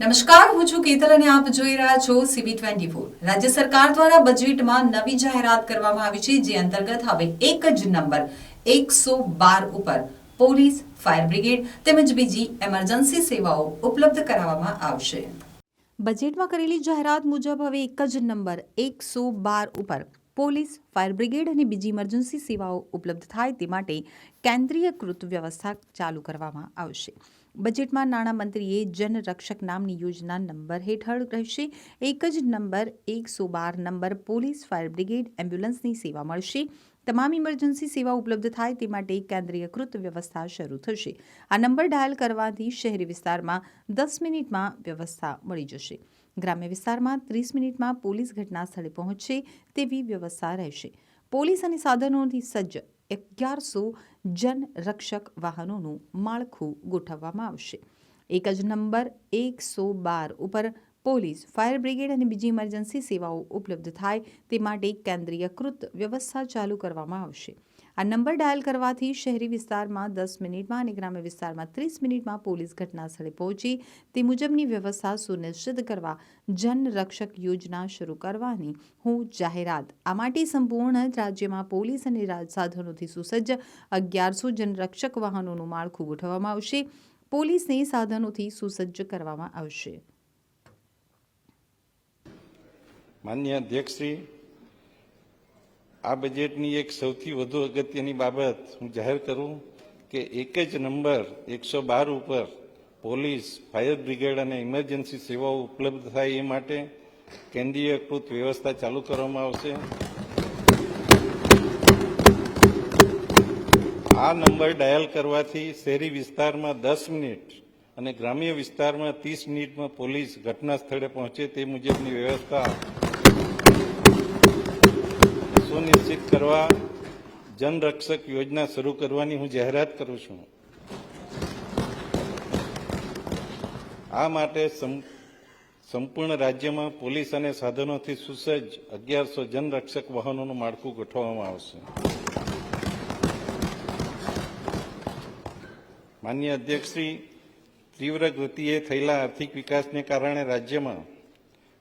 નમસ્કાર, હું છું કેતલ અને આપ જોઈ રહ્યા છો સીબી ટ્વેન્ટી ફોર રાજ્ય સરકાર દ્વારા બજેટમાં નવી જાહેરાત કરવામાં આવી છે, જે અંતર્ગત હવે એક જ નંબર એકસો બાર ઉપર પોલીસ ફાયર બ્રિગેડ તેમજ બીજી એમરજન્સી સેવાઓ ઉપલબ્ધ કરાવવામાં આવશે. બજેટમાં કરેલી જાહેરાત મુજબ હવે એક જ નંબર એકસો બાર ઉપર પોલીસ ફાયર બ્રિગેડ અને બીજી ઇમરજન્સી સેવાઓ ઉપલબ્ધ થાય તે માટે કેન્દ્રીયકૃત વ્યવસ્થા ચાલુ કરવામાં આવશે. બજેટમાં નાણામંત્રીએ જનરક્ષક નામની યોજના નંબર હેઠળ રહેશે. એક જ નંબર, એકસો બાર નંબર પોલીસ, ફાયર બ્રિગેડ, એમ્બ્યુલન્સની સેવા મળશે. તમામ ઇમરજન્સી સેવા ઉપલબ્ધ થાય તે માટે કેન્દ્રીયકૃત વ્યવસ્થા શરૂ થશે. આ નંબર ડાયલ કરવાથી શહેરી વિસ્તારમાં દસ મિનિટમાં વ્યવસ્થા મળી જશે. ગ્રામ્ય વિસ્તારમાં ત્રીસ મિનિટમાં પોલીસ ઘટના સ્થળે પહોંચશે તેવી વ્યવસ્થા રહેશે. પોલીસ અને સાધનોથી સજ્જ અગિયારસો જનરક્ષક વાહનોનું માળખું ગોઠવવામાં આવશે. એક જ નંબર એકસો બાર ઉપર પોલીસ, ફાયર બ્રિગેડ અને બીજી ઇમરજન્સી સેવાઓ ઉપલબ્ધ થાય તે માટે કેન્દ્રીયકૃત વ્યવસ્થા ચાલુ કરવામાં આવશે. આ નંબર ડાયલ કરવાથી શહેરી વિસ્તારમાં દસ મિનિટમાં અને ગ્રામ્ય વિસ્તારમાં ત્રીસ મિનિટમાં પોલીસ ઘટના સ્થળે પહોંચી. તે મુજબની વ્યવસ્થા સુનિશ્ચિત કરવા જનરક્ષક યોજના શરૂ કરવાની હું જાહેરાત. આ માટે સંપૂર્ણ રાજ્યમાં પોલીસ અને સાધનોથી સુસજ્જ અગિયારસો જનરક્ષક વાહનોનું માળખું ગોઠવવામાં આવશે. પોલીસને સાધનોથી સુસજ્જ કરવામાં આવશે. માન્ય અધ્યક્ષશ્રી આ બજેટની એક સૌથી વધુ અગત્યની બાબત હું જાહેર કરું કે એક જ નંબર એકસો બાર ઉપર પોલીસ, ફાયર બ્રિગેડ અને ઇમરજન્સી સેવાઓ ઉપલબ્ધ થાય એ માટે કેન્દ્રીયકૃત વ્યવસ્થા ચાલુ કરવામાં આવશે. આ નંબર ડાયલ કરવાથી શહેરી વિસ્તારમાં દસ મિનિટ અને ગ્રામ્ય વિસ્તારમાં ત્રીસ મિનિટમાં પોલીસ ઘટના સ્થળે પહોંચે તે મુજબની વ્યવસ્થા સુનિશ્ચિત કરવા જનરક્ષક યોજના શરૂ કરવાની હું જાહેરાત કરું છું. આ માટે સંપૂર્ણ રાજ્યમાં પોલીસ અને સાધનોથી સુસજ્જ અગિયારસો જનરક્ષક વાહનોનું માળખું ગોઠવવામાં આવશે. માન્ય અધ્યક્ષશ્રી, તીવ્ર ગતિએ થયેલા આર્થિક વિકાસને કારણે રાજ્યમાં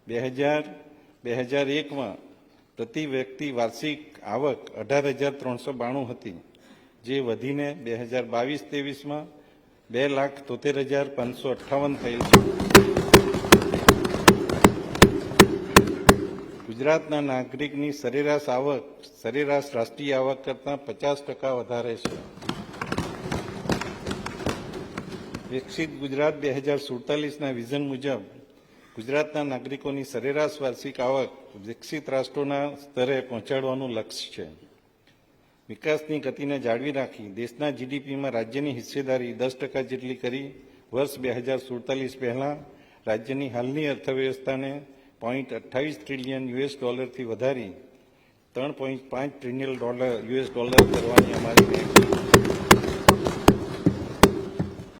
બે હજાર બે હજાર એકમાં પ્રતિ વ્યક્તિ વાર્ષિક આવક અઢાર હજાર ત્રણસો બાણું હતી, જે વધીને બે હજાર બાવીસ ત્રેવીસમાં બે લાખ તોતેર હજાર પાંચસો અઠ્ઠાવન થયેલ છે. ગુજરાતના નાગરિકની સરેરાશ આવક, સરેરાશ રાષ્ટ્રીય આવક કરતાં પચાસ ટકા વધારે છે. વિકસિત ગુજરાત બે હજાર સુડતાલીસના વિઝન મુજબ ગુજરાતના નાગરિકોની સરેરાશ વાર્ષિક આવક વિકસિત રાષ્ટ્રોના સ્તરે પહોંચાડવાનું લક્ષ્ય છે. વિકાસની ગતિને જાળવી રાખી દેશના જીડીપીમાં રાજ્યની હિસ્સેદારી દસ ટકા જેટલી કરી વર્ષ બે હજાર સુડતાલીસ પહેલાં રાજ્યની હાલની અર્થવ્યવસ્થાને પોઈન્ટ અઠ્ઠાવીસ ટ્રિલિયન યુએસ ડોલરથી વધારી ત્રણ પોઈન્ટ પાંચ ટ્રિલિયન ડોલર યુએસ ડોલર કરવાની અમારી